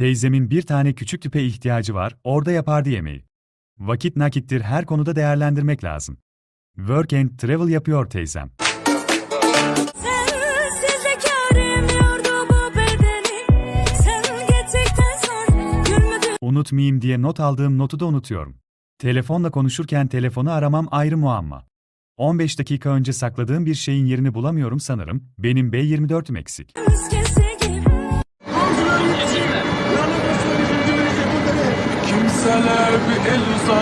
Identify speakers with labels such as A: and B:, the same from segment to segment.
A: Teyzemin bir tane küçük tüpe ihtiyacı var, orada yapardı yemeği. Vakit nakittir her konuda değerlendirmek lazım. Work and travel yapıyor teyzem. Unutmayayım diye not aldığım notu da unutuyorum. Telefonla konuşurken telefonu aramam ayrı muamma. 15 dakika önce sakladığım bir şeyin yerini bulamıyorum sanırım, benim B24'üm eksik.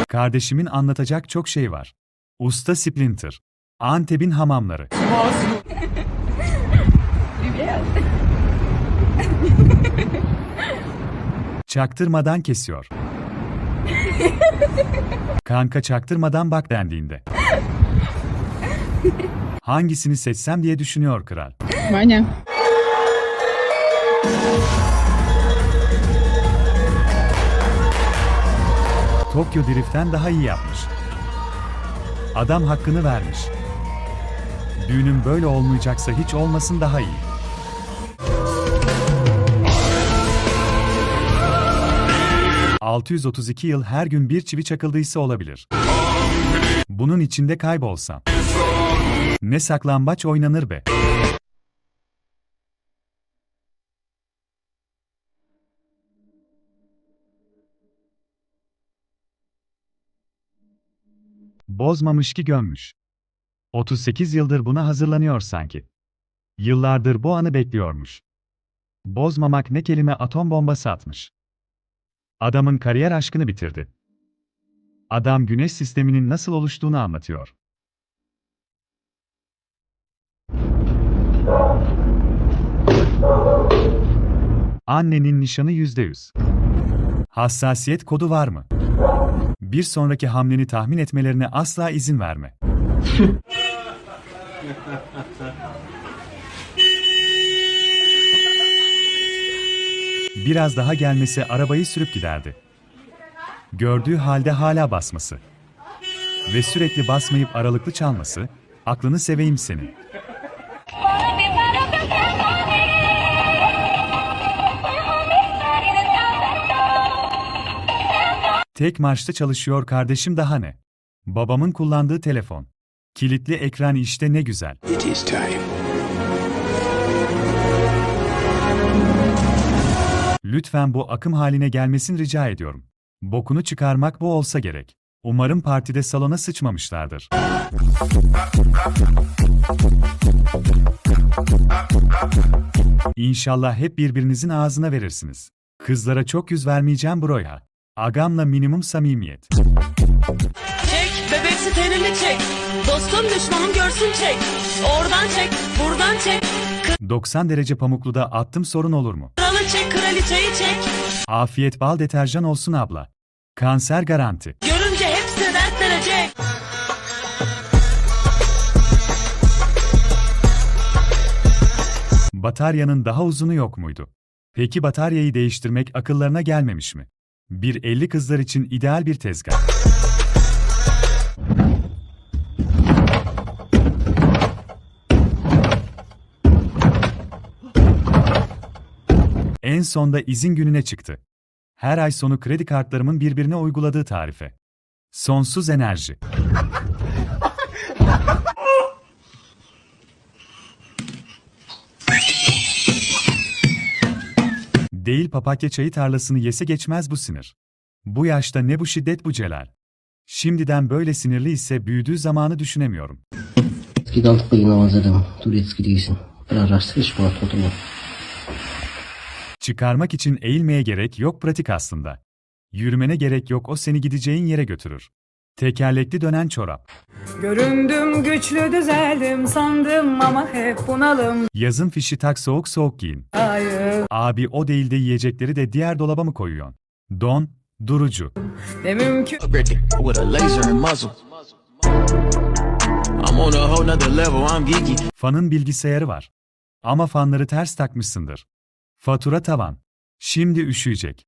A: Kardeşimin anlatacak çok şey var. Usta Splinter. Antep'in hamamları. Çaktırmadan kesiyor. Kanka çaktırmadan bak dendiğinde. Hangisini seçsem diye düşünüyor kral.
B: Vanya.
A: Tokyo Drift'ten daha iyi yapmış. Adam hakkını vermiş. Düğünüm böyle olmayacaksa hiç olmasın daha iyi. ...632 yıl her gün bir çivi çakıldıysa olabilir. Bunun içinde kaybolsam. Ne saklambaç oynanır be. Bozmamış ki gömmüş. 38 yıldır buna hazırlanıyor sanki. Yıllardır bu anı bekliyormuş. Bozmamak ne kelime atom bombası atmış. Adamın kariyer aşkını bitirdi. Adam güneş sisteminin nasıl oluştuğunu anlatıyor. Annenin nişanı %100. Hassasiyet kodu var mı? Bir sonraki hamleni tahmin etmelerine asla izin verme. Biraz daha gelmesi arabayı sürüp giderdi. Gördüğü halde hala basması. Ve sürekli basmayıp aralıklı çalması, aklını seveyim senin. Tek marşta çalışıyor kardeşim daha ne? Babamın kullandığı telefon. Kilitli ekran işte ne güzel.
C: It is time.
A: Lütfen bu akım haline gelmesin rica ediyorum. Bokunu çıkarmak bu olsa gerek. Umarım partide salona sıçmamışlardır. İnşallah hep birbirinizin ağzına verirsiniz. Kızlara çok yüz vermeyeceğim broya. Agamla minimum samimiyet.
D: Çek, bebeksi tenini çek. Dostum düşmanım görsün çek. Oradan çek, buradan çek.
A: 90 derece pamukluda attım sorun olur mu?
D: Kralı çek, kraliçeyi çek.
A: Afiyet bal deterjan olsun abla. Kanser garanti.
D: Görünce hepsi dertlenecek.
A: Bataryanın daha uzunu yok muydu? Peki bataryayı değiştirmek akıllarına gelmemiş mi? Bir 50 kızlar için ideal bir tezgah. En sonda izin gününe çıktı. Her ay sonu kredi kartlarımın birbirine uyguladığı tarife. Sonsuz enerji. Değil papatya çayı tarlasını yese geçmez bu sinir. Bu yaşta ne bu şiddet bu celal. Şimdiden böyle sinirli ise büyüdüğü zamanı düşünemiyorum.
E: Değilsin. Biraz.
A: Çıkarmak için eğilmeye gerek yok pratik aslında. Yürümene gerek yok o seni gideceğin yere götürür. Tekerlekli dönen çorap.
F: Göründüm güçlü düzeldim sandım ama hep bunalım.
A: Yazın fişi tak soğuk soğuk giyin.
F: Hayır
A: Abi o değil de yiyecekleri de diğer dolaba mı koyuyorsun? Don, durucu.
F: ne mümkün
A: Fanın bilgisayarı var. Ama fanları ters takmışsındır. Fatura tavan. Şimdi üşüyecek.